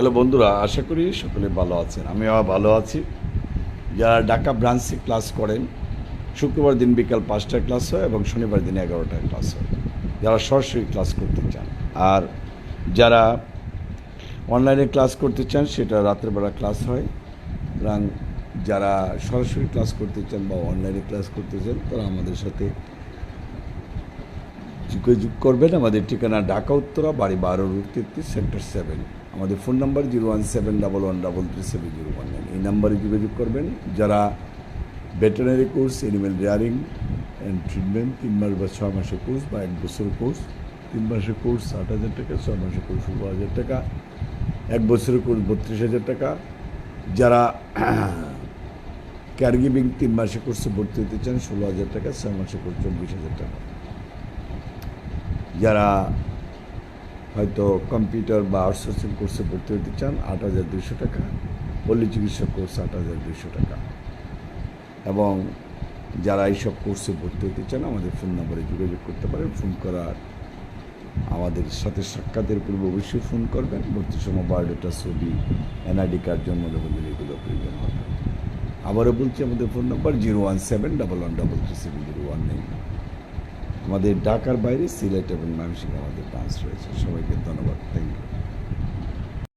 Hello বন্ধুরা, আশা করি সকলে ভালো আছেন। আমিও ভালো আছি। যারা ঢাকা ব্রাঞ্চে ক্লাস করেন, শুক্রবার দিন বিকাল পাঁচটায় ক্লাস হয় এবং শনিবার দিন এগারোটায় ক্লাস হয়। যারা সরাসরি ক্লাস করতে চান, আর যারা অনলাইনে ক্লাস করতে চান, সেটা রাতের বেলা ক্লাস হয়। সুতরাং যারা সরাসরি ক্লাস করতে চান বা অনলাইনে ক্লাস করতে চান, তারা আমাদের সাথে যোগাযোগ করবেন। আমাদের ঠিকানা ঢাকা, উত্তরা, বাড়ি বারো, রুট তেত্রিশ, সেক্টর সেভেন। আমাদের phone number zero one seven double one double three seven zero one nine. এই নাম্বারে যোগাযোগ করবেন। যারা veterinary course animal rearing and treatment তিন মাস বা ছয় মাসের কোর্স বা এক বছরের কোর্স, তিন মাসের কোর্স ষাট হাজার টাকা, ছয় মাসের কোর্স ষোলো হাজার টাকা, এক বছরের কোর্স বত্রিশ হাজার টাকা। যারা ক্যারগিভিং তিন মাসের কোর্সে ভর্তি হতে চান, ষোলো হাজার টাকা, ছয় মাসের কোর্স চব্বিশ হাজার টাকা। যারা হয়তো কম্পিউটার বা আউটসোর্সিং কোর্সে ভর্তি হতে চান, আট হাজার দুশো টাকা। পল্লী চিকিৎসা কোর্স, আট হাজার দুশো টাকা। এবং যারা এইসব কোর্সে ভর্তি হতে চান, আমাদের ফোন নম্বরে যোগাযোগ করতে পারেন। ফোন করার আমাদের সাথে সাক্ষাতের পূর্বে অবশ্যই ফোন করবেন। ভর্তি সময় বায়োডাটা, ছবি, এনআইডি কার্ড, জন্ম নিবন্ধন এগুলো প্রয়োজন হবে। আবারও বলছি, আমাদের phone number zero one seven double one double three seven zero one nine. আমাদের ঢাকার বাইরে সিলেট এবং মানসিক আমাদের ব্রাঞ্চ রয়েছে। সবাইকে ধন্যবাদ। Thank you